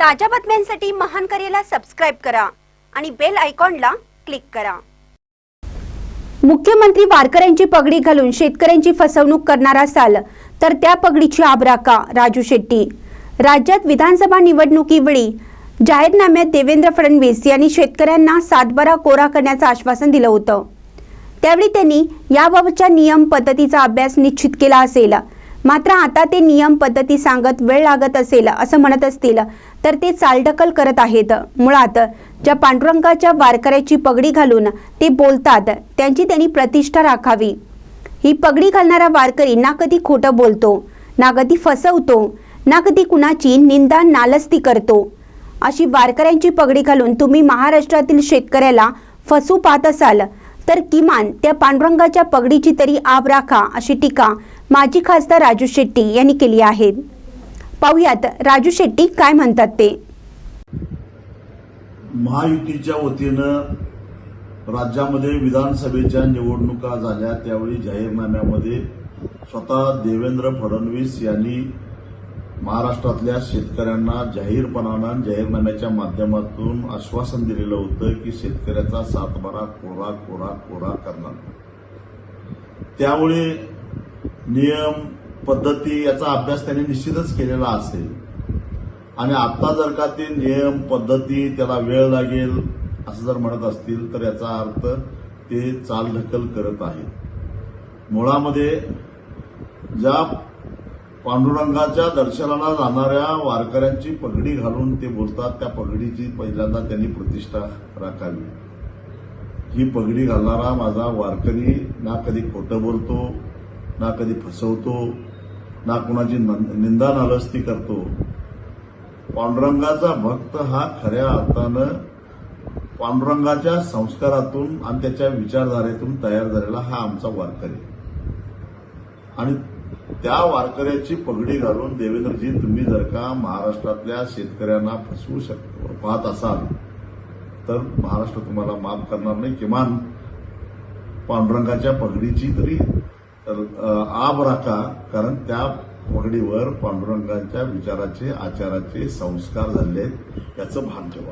ताज्या बातम्यांसाठी महान करेला सबस्क्राईब करा आणि बेल आयकॉनला क्लिक करा. मुख्यमंत्री वारकऱ्यांची पगडी घालून शेतकऱ्यांची फसवणूक करणार असाल तर त्या पगडीची आबराका राजू शेट्टी. राज्यात विधानसभा निवडणुकीवेळी जाहीरनाम्यात देवेंद्र फडणवीस यांनी शेतकऱ्यांना सातबारा कोरा करण्याचं आश्वासन दिलं होतं. त्यावेळी त्यांनी याबाबतच्या नियम पद्धतीचा अभ्यास निश्चित केला असेल. मात्र आता ते नियम पद्धती सांगत वेळ लागत असेल असं म्हणत असतील तर ते चालढकल करत आहेत. मुळात ज्या पांडुरंगाच्या वारकऱ्याची पगडी घालून ते बोलतात त्यांची त्यांनी प्रतिष्ठा राखावी. ही पगडी घालणारा वारकरी ना कधी खोटं बोलतो ना कधी फसवतो ना कधी कुणाची निंदा नालस्ती करतो. अशी वारकऱ्यांची पगडी घालून तुम्ही महाराष्ट्रातील शेतकऱ्याला फसू पाहत असाल तर किमान त्या पांडुरंगाच्या पगडीची तरी आब राखा अशी टीका माजी खासदार राजू शेट्टी यांनी केली आहे पाहुयात राजू शेट्टी काय म्हणतात ते. महायुतीच्या वतीनं राज्यामध्ये विधानसभेच्या निवडणुका झाल्या त्यावेळी जाहीरनाम्यामध्ये स्वतः देवेंद्र फडणवीस यांनी महाराष्ट्रातल्या शेतकऱ्यांना जाहीरपणानं जाहीरनाम्याच्या माध्यमातून आश्वासन दिलेलं होतं की शेतकऱ्याचा सातबारा कोरा कोरा कोरा करणार. त्यामुळे नियम पद्धती याचा अभ्यास त्यांनी निश्चितच केलेला असेल. आणि आता जर का ते नियम पद्धती त्याला वेळ लागेल असं जर म्हणत असतील तर याचा अर्थ ते चालढकल करत आहेत. मुळामध्ये ज्या पांडुरंगाच्या दर्शनाला जाणाऱ्या वारकऱ्यांची पगडी घालून ते बोलतात त्या पगडीची पहिल्यांदा त्यांनी प्रतिष्ठा राखावी. ही पगडी घालणारा माझा वारकरी ना कधी खोटं बोलतो ना कधी फसवतो ना कुणाची निंदा नालस्ती करतो. पांडुरंगाचा भक्त हा खऱ्या अर्थानं पांडुरंगाच्या संस्कारातून आणि त्याच्या विचारधारेतून तयार झालेला हा आमचा वारकरी. आणि त्या वारकऱ्याची पगडी घालून देवेंद्रजी तुम्ही जर का महाराष्ट्रातल्या शेतकऱ्यांना फसवू शक पाहत असाल तर महाराष्ट्र तुम्हाला माफ करणार नाही. किमान पांडुरंगाच्या पगडीची तरी तर, आब राखा कारण त्या पगडीवर पांडुरंगांच्या विचाराचे आचाराचे संस्कार झाले आहेत याचं भान ठेवा.